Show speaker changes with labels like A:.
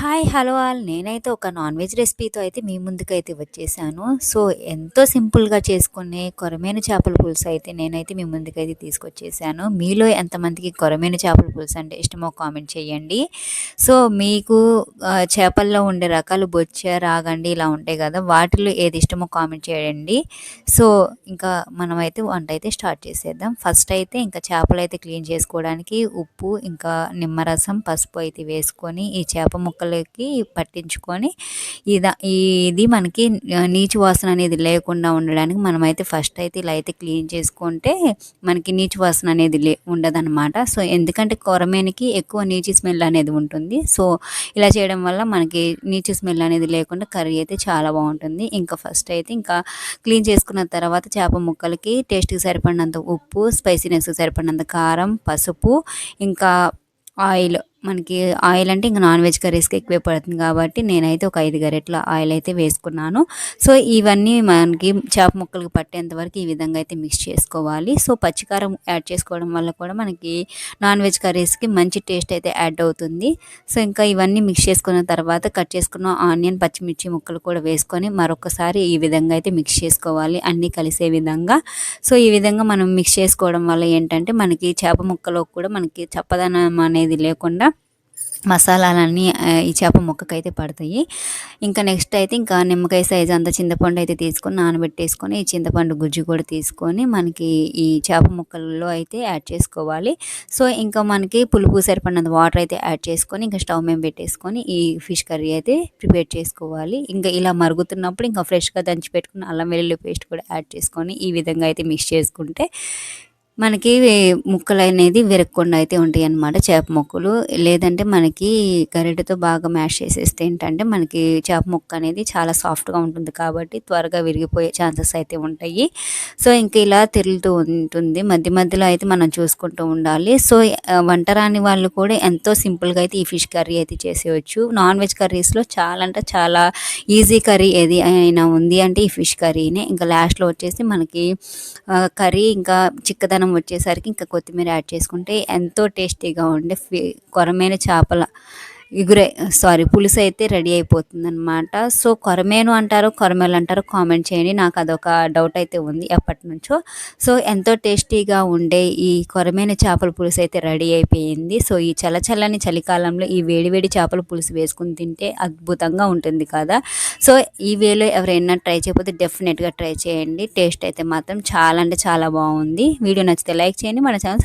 A: Hi hello all. నేనైతే ఒక non veg రెసిపీతో అయితే మీ ముందుకైతే వచ్చేసాను. సో ఎంతో సింపుల్గా చేసుకునే కొరమైన చేపల పులుసు అయితే నేనైతే మీ ముందుకైతే తీసుకొచ్చేసాను. మీలో ఎంతమందికి కొరమైన చేపల పులుసు అంటే ఇష్టమో కామెంట్ చేయండి. సో మీకు చేపల్లో ఉండే రకాలు బొచ్చ రాగండి ఇలా ఉంటాయి కదా వాటిలో ఏది ఇష్టమో కామెంట్ చేయండి. సో ఇంకా మనమైతే వంట అయితే స్టార్ట్ చేసేద్దాం. ఫస్ట్ అయితే ఇంకా చేపలు అయితే క్లీన్ చేసుకోవడానికి ఉప్పు ఇంకా నిమ్మరసం పసుపు అయితే వేసుకొని ఈ చేప ముక్కలు ముక్కలకి పట్టించుకొని ఇదా ఇది మనకి నీచు వాసన అనేది లేకుండా ఉండడానికి మనమైతే ఫస్ట్ అయితే ఇలా అయితే క్లీన్ చేసుకుంటే మనకి నీచు వాసన అనేది లే ఉండదన్నమాట. సో ఎందుకంటే కొరమేనికి ఎక్కువ నీచు స్మెల్ అనేది ఉంటుంది. సో ఇలా చేయడం వల్ల మనకి నీచు స్మెల్ అనేది లేకుండా కర్రీ అయితే చాలా బాగుంటుంది. ఇంకా ఫస్ట్ అయితే ఇంకా క్లీన్ చేసుకున్న తర్వాత చేప ముక్కలకి టేస్ట్కి సరిపడినంత ఉప్పు స్పైసీనెస్కి సరిపడినంత కారం పసుపు ఇంకా ఆయిల్ మనకి ఆయిల్ అంటే ఇంకా నాన్ వెజ్ కర్రీస్కి ఎక్కువే పడుతుంది కాబట్టి నేనైతే ఒక ఐదు గరెట్ల ఆయిల్ అయితే వేసుకున్నాను. సో ఇవన్నీ మనకి చేప ముక్కలకు పట్టేంత వరకు ఈ విధంగా అయితే మిక్స్ చేసుకోవాలి. సో పచ్చికారం యాడ్ చేసుకోవడం వల్ల కూడా మనకి నాన్ వెజ్ కర్రీస్కి మంచి టేస్ట్ అయితే యాడ్ అవుతుంది. సో ఇంకా ఇవన్నీ మిక్స్ చేసుకున్న తర్వాత కట్ చేసుకున్న ఆనియన్ పచ్చిమిర్చి ముక్కలు కూడా వేసుకొని మరొకసారి ఈ విధంగా అయితే మిక్స్ చేసుకోవాలి. అన్నీ కలిసే విధంగా. సో ఈ విధంగా మనం మిక్స్ చేసుకోవడం వల్ల ఏంటంటే మనకి చేప ముక్కలో కూడా మనకి చప్పదనం అనేది లేకుండా మసాలాలన్నీ ఈ చేప ముక్కకైతే పడతాయి. ఇంకా నెక్స్ట్ అయితే ఇంకా నిమ్మకాయ సైజ్ అంత చింతపండు అయితే తీసుకొని నానబెట్టేసుకొని ఈ చింతపండు గుజ్జు కూడా తీసుకొని మనకి ఈ చేప ముక్కల్లో అయితే యాడ్ చేసుకోవాలి. సో ఇంకా మనకి పులుపు సరిపడినంత వాటర్ అయితే యాడ్ చేసుకొని ఇంకా స్టవ్ మేము పెట్టేసుకొని ఈ ఫిష్ కర్రీ అయితే ప్రిపేర్ చేసుకోవాలి. ఇంకా ఇలా మరుగుతున్నప్పుడు ఇంకా ఫ్రెష్గా దంచి పెట్టుకుని అల్లం వెల్లుల్లి పేస్ట్ కూడా యాడ్ చేసుకొని ఈ విధంగా అయితే మిక్స్ చేసుకుంటే మనకి ముక్కలు అనేది విరక్కుండా అయితే ఉంటాయి అన్నమాట చేప ముక్కలు. లేదంటే మనకి గరిటెతో బాగా మ్యాష్ చేసేస్తే ఏంటంటే మనకి చేప ముక్క అనేది చాలా సాఫ్ట్గా ఉంటుంది కాబట్టి త్వరగా విరిగిపోయే ఛాన్సెస్ అయితే ఉంటాయి. సో ఇంక ఇలా తిరుగుతూ ఉంటుంది. మధ్య మధ్యలో అయితే మనం చూసుకుంటూ ఉండాలి. సో వంట రాని వాళ్ళు కూడా ఎంతో సింపుల్గా అయితే ఈ ఫిష్ కర్రీ అయితే చేసేయచ్చు. నాన్ వెజ్ కర్రీస్లో చాలా అంటే చాలా ఈజీ కర్రీ ఏది అయినా ఉంది అంటే ఈ ఫిష్ కర్రీనే. ఇంకా లాస్ట్లో వచ్చేసి మనకి కర్రీ ఇంకా చిక్కదనం వచ్చేసరికి ఇంకా కొత్తిమీర యాడ్ చేసుకుంటే ఎంతో టేస్టీగా ఉండే కొరమైన చేపల ఇగురే సారీ పులుసు అయితే రెడీ అయిపోతుంది అనమాట సో కొరమేను అంటారు కొరమేలు అంటారు కామెంట్ చేయండి. నాకు అదొక డౌట్ అయితే ఉంది ఎప్పటి నుంచో. సో ఎంతో టేస్టీగా ఉండే ఈ కొరమేను చేపల పులుసు అయితే రెడీ అయిపోయింది. సో ఈ చల్లచల్లని చలికాలంలో ఈ వేడివేడి చేపల పులుసు వేసుకుని తింటే అద్భుతంగా ఉంటుంది కదా. సో ఈ వేలో ఎవరైనా ట్రై చేయకపోతే డెఫినెట్గా ట్రై చేయండి. టేస్ట్ అయితే మాత్రం చాలా అంటే చాలా బాగుంది. వీడియో నచ్చితే లైక్ చేయండి. మన ఛానల్